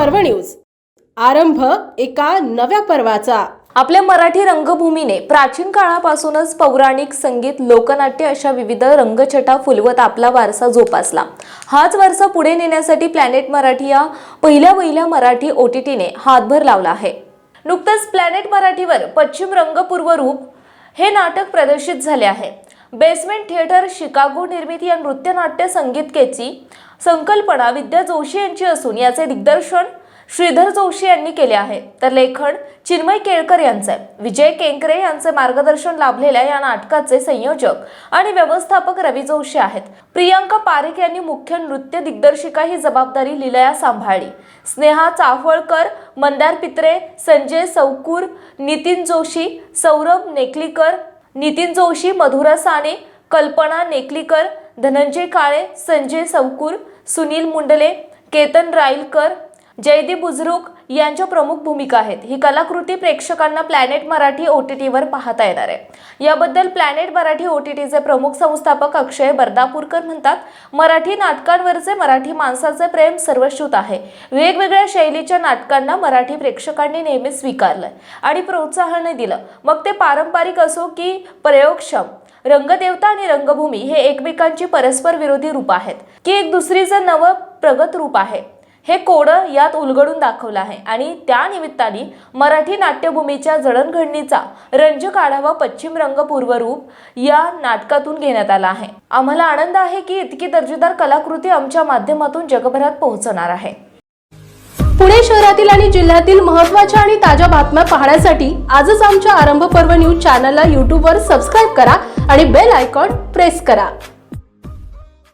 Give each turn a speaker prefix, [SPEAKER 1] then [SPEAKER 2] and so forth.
[SPEAKER 1] News. आरंभ एका नव्या पर्वाचा.
[SPEAKER 2] आपल्या मराठी रंगभूमीने प्राचीन काळापासूनच पौराणिक संगीत लोकनाट्य अशा विविध रंगछटा फुलवत आपला वारसा जोपासला. हाच वारसा पुढे नेण्यासाठी प्लॅनेट मराठी या पहिल्या पहिल्या मराठी ओ टी टीने हातभर लावला आहे. नुकतंच प्लॅनेट मराठीवर पश्चिम रंगपूर्व रूप हे नाटक प्रदर्शित झाले आहे. बेसमेंट थिएटर शिकागो निर्मिती या नृत्यनाट्य संगीतकेची संकल्पना विद्या जोशी यांची असून याचे दिग्दर्शन श्रीधर जोशी यांनी केले आहे तर लेखन चिन्मय केळकर यांचे आहे. विजय केंकरे यांचे मार्गदर्शन लाभलेल्या या नाटकाचे संयोजक आणि व्यवस्थापक रवी जोशी आहेत प्रियांका पारेख यांनी मुख्य नृत्य दिग्दर्शिका ही जबाबदारी लिलया सांभाळली स्नेहा चाफळकर मंदार पित्रे संजय सौकूर नितीन जोशी सौरभ नेकलीकर नितीन जोशी मधुरा साने कल्पना नेकलीकर धनंजय काळे संजय सौकूर सुनील मुंडले केतन राईलकर जयदीप बुजरुक यांच्या प्रमुख भूमिका आहेत. ही कलाकृती प्रेक्षकांना प्लॅनेट मराठी ओ टी टीवर पाहता येणार आहे. याबद्दल प्लॅनेट मराठी ओ टी टीचे प्रमुख संस्थापक अक्षय बर्दापूरकर म्हणतात मराठी नाटकांवरचे मराठी माणसाचे प्रेम सर्वश्रुत आहे. वेगवेगळ्या शैलीच्या नाटकांना मराठी प्रेक्षकांनी नेहमी स्वीकारलं आणि प्रोत्साहन दिलं. मग ते पारंपरिक असो की प्रयोगक्षम रंगदेवता आणि रंगभूमी हे एकमेकांची परस्पर विरोधी रूप आहेत की एक दुसरीचं नवं प्रगत रूप आहे. हे कोडं यात उलगडून दाखवलं आहे. आणि त्या निमित्ताने मराठी नाट्यभूमीच्या जडणघडणीचा रंजक आढावा पश्चिम रंग पूर्वरूप या नाटकातून घेण्यात आला आहे. आम्हाला आनंद आहे की इतकी दर्जेदार कलाकृती आमच्या माध्यमातून जगभरात पोहोचणार आहे.
[SPEAKER 1] पुणे शहरातील आणि जिल्ह्यातील महत्त्वाच्या आणि ताज्या बातम्या पाहण्यासाठी आजच आमच्या आरंभ पर्व न्यूज चॅनलला यूट्यूबवर सबस्क्राईब करा आणि बेल आयकॉन प्रेस करा.